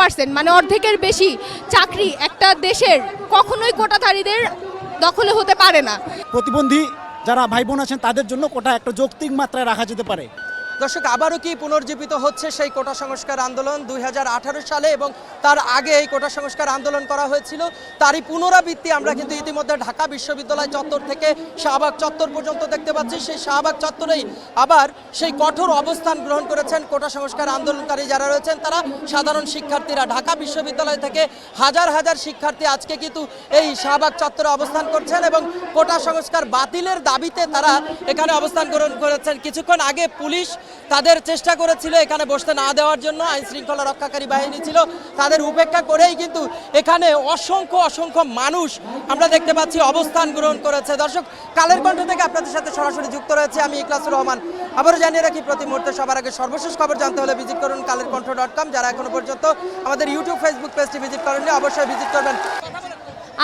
Percent মানে অর্ধেকের বেশি চাকরি একটা দেশের কখনোই কোটাধারীদের দখলে হতে পারে না। প্রতিবন্ধী যারা ভাই বোন আছেন, তাদের জন্য কোটা একটা যৌক্তিক মাত্রায় রাখা যেতে পারে। দর্শক, আবারও কি পুনর্জীবিত হচ্ছে সেই কোটা সংস্কার আন্দোলন দুই হাজার আঠারো সালে এবং তার আগে এই কোটা সংস্কার আন্দোলন করা হয়েছিল? তারই পুনরাবৃত্তি আমরা কিন্তু ইতিমধ্যে ঢাকা বিশ্ববিদ্যালয় চত্বর থেকে শাহবাগ চত্বর পর্যন্ত দেখতে পাচ্ছি। সেই শাহবাগ চত্বরেই আবার সেই কঠোর অবস্থান গ্রহণ করেছেন কোটা সংস্কার আন্দোলনকারী যারা রয়েছেন, তারা সাধারণ শিক্ষার্থীরা। ঢাকা বিশ্ববিদ্যালয় থেকে হাজার হাজার শিক্ষার্থী আজকে কিন্তু এই শাহবাগ চত্বরে অবস্থান করছেন এবং কোটা সংস্কার বাতিলের দাবিতে তারা এখানে অবস্থান গ্রহণ করেছেন। কিছুক্ষণ আগে পুলিশ তাদের চেষ্টা করেছিল এখানে বসতে না দেওয়ার জন্য, আইন শৃঙ্খলা রক্ষাকারী বাহিনী ছিল। তাদের উপেক্ষা করেই কিন্তু এখানে অসংখ্য অসংখ্য মানুষ আমরা দেখতে পাচ্ছি অবস্থান গ্রহণ করেছে। দর্শক, কালের কণ্ঠ থেকে আপনাদের সাথে সরাসরি যুক্ত রয়েছে আমি ইকলাসুর রহমান। আবারও জানিয়ে রাখি, প্রতি মুহূর্তে সবার আগে সর্বশেষ খবর জানতে হলে ভিজিট করুন কালের কণ্ঠ ডট কম যারা এখনও পর্যন্ত আমাদের ইউটিউব ফেসবুক পেজটি ভিজিট করেননি, অবশ্যই ভিজিট করবেন।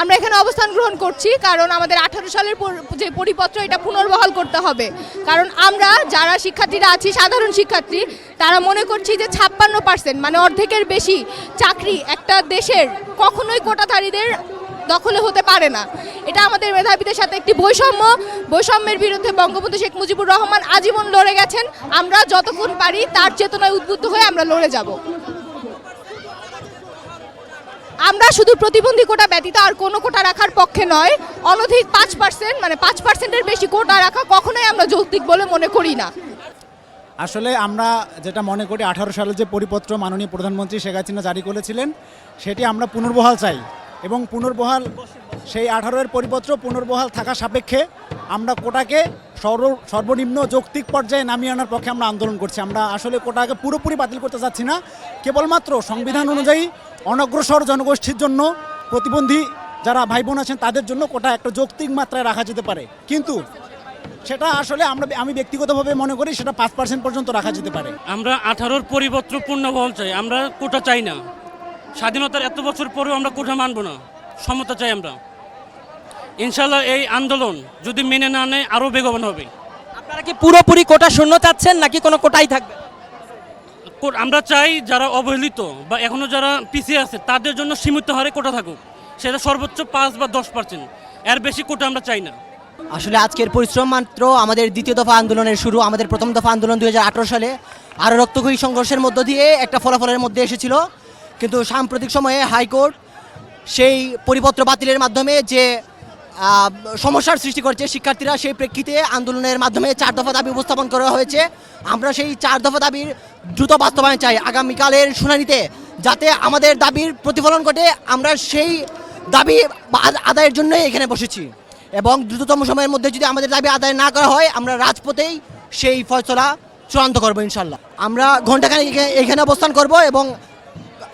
আমরা এখানে অবস্থান গ্রহণ করছি কারণ আমাদের আঠারো সালের যে পরিপত্র, এটা পুনর্বহাল করতে হবে। কারণ আমরা যারা শিক্ষার্থীরা আছি, সাধারণ শিক্ষার্থী, তারা মনে করছি যে ছাপ্পান্ন পার্সেন্ট মানে অর্ধেকের বেশি চাকরি একটা দেশের কখনোই কোটাধারীদের দখলে হতে পারে না। এটা আমাদের মেধাবীদের সাথে একটি বৈষম্য। বৈষম্যের বিরুদ্ধে বঙ্গবন্ধু শেখ মুজিবুর রহমান আজীবন লড়ে গেছেন। আমরা যতক্ষণ পারি তার চেতনায় উদ্বুদ্ধ হয়ে আমরা লড়ে যাব। আমরা শুধু প্রতিবন্ধী কোটা ব্যতীত আর কোনো কোটা রাখার পক্ষে নয়, অনধিক পাঁচ পার্সেন্ট মানে পাঁচ পার্সেন্টের বেশি কোটা রাখা কখনোই আমরা যৌক্তিক বলে মনে করি না। আসলে আমরা যেটা মনে করি, আঠারো সালে যে পরিপত্র মাননীয় প্রধানমন্ত্রী শেখ হাসিনা জারি করেছিলেন, সেটি আমরা পুনর্বহাল চাই এবং পুনর্বহাল সেই আঠারোর পরিপত্র পুনর্বহাল থাকা সাপেক্ষে আমরা কোটাকে সর্বনিম্ন যৌক্তিক পর্যায়ে নামিয়ে আনার পক্ষে আমরা আন্দোলন করছি। আমরা আসলে কোটাকে পুরোপুরি বাতিল করতে চাচ্ছি না। কেবলমাত্র সংবিধান অনুযায়ী অনগ্রসর জনগোষ্ঠীর জন্য প্রতিবন্ধী যারা ভাই বোন আছেন, তাদের জন্য কোটা একটা যৌক্তিক মাত্রায় রাখা যেতে পারে। কিন্তু সেটা আসলে আমরা আমি ব্যক্তিগতভাবে মনে করি সেটা পাঁচ পার্সেন্ট পর্যন্ত রাখা যেতে পারে। আমরা আঠারোর পরিপত্র পূর্ণবহল চাই। আমরা কোটা চাই না। স্বাধীনতার এত বছর পরেও আমরা কোটা মানব না। সমতা চাই আমরা। ইনশাল্লাহ এই আন্দোলন যদি মেনে না নেয় আরও বেগবান হবে। আপনারা কি পুরোপুরি কোটা শূন্য চাচ্ছেন নাকি কোনো কোটাই থাকবে? আমরা চাই যারা অবহেলিত বা এখনও যারা পিছিয়ে আছে তাদের জন্য সীমিত হারে কোটা থাকুক। সেটা সর্বোচ্চ পাঁচ বা দশ পার্সেন্ট। এর বেশি কোটা আমরা চাই না। আসলে আজকের পরিশ্রম মাত্র আমাদের দ্বিতীয় দফা আন্দোলনের শুরু আমাদের প্রথম দফা আন্দোলন দুই হাজার আঠারো সালে। আরও রক্তক্ষয়ী সংঘর্ষের মধ্য দিয়ে একটা ফলাফলের মধ্যে এসেছিল। কিন্তু সাম্প্রতিক সময়ে হাইকোর্ট সেই পরিপত্র বাতিলের মাধ্যমে যে সমস্যার সৃষ্টি করেছে। শিক্ষার্থীরা সেই প্রেক্ষিতে আন্দোলনের মাধ্যমে চার দফা দাবি উপস্থাপন করা হয়েছে। আমরা সেই চার দফা দাবির দ্রুত বাস্তবায়ন চাই আগামীকালের শুনানিতে, যাতে আমাদের দাবির প্রতিফলন ঘটে। আমরা সেই দাবি আদায়ের জন্যই এখানে বসেছি। এবং দ্রুততম সময়ের মধ্যে যদি আমাদের দাবি আদায় না করা হয়, আমরা রাজপথেই সেই ফয়সলা চূড়ান্ত করব ইনশাল্লাহ আমরা ঘণ্টাখানেক এখানে অবস্থান করব এবং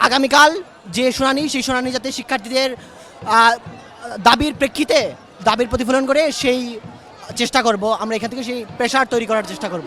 আগামীকাল যে শুনানি, সেই শুনানি যাতে শিক্ষার্থীদের দাবির প্রেক্ষিতে, দাবির প্রতিফলন করে সেই চেষ্টা করব। আমরা এখান থেকে সেই প্রেশার তৈরি করার চেষ্টা করব।